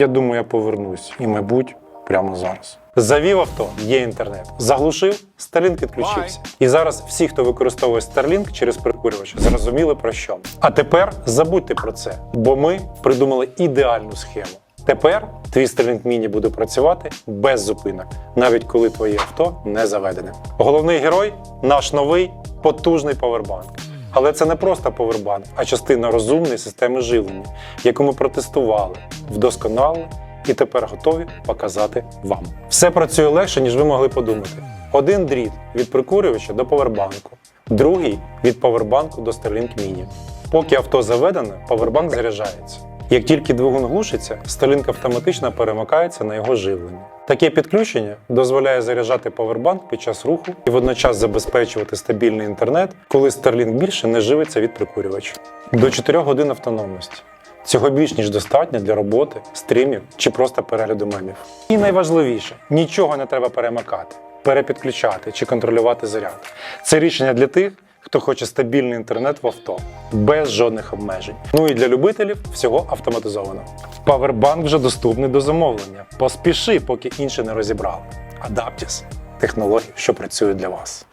Я думаю, я повернусь і, мабуть, прямо зараз. Завів авто, є інтернет. Заглушив, Starlink відключився. І зараз всі, хто використовує Starlink через прикурювач, зрозуміли про що. А тепер забудьте про це, бо ми придумали ідеальну схему. Тепер твій Starlink Mini буде працювати без зупинок, навіть коли твоє авто не заведене. Головний герой наш новий потужний повербанк. Але це не просто повербанк, а частина розумної системи живлення, яку ми протестували, вдосконалили і тепер готові показати вам. Все працює легше, ніж ви могли подумати. Один дріт від прикурювача до повербанку, другий від повербанку до Starlink Mini. Поки авто заведене, повербанк заряджається. Як тільки двигун глушиться, Starlink автоматично перемикається на його живлення. Таке підключення дозволяє заряджати повербанк під час руху і водночас забезпечувати стабільний інтернет, коли Starlink більше не живиться від прикурювача. До 4 годин автономності. Цього більш ніж достатньо для роботи, стрімів чи просто перегляду мемів. І найважливіше, нічого не треба перемикати, перепідключати чи контролювати заряд. Це рішення для тих, хто хоче стабільний інтернет в авто, без жодних обмежень. Ну і для любителів всього автоматизовано. Павербанк вже доступний до замовлення. Поспіши, поки інші не розібрали. Адаптіс – технології, що працюють для вас.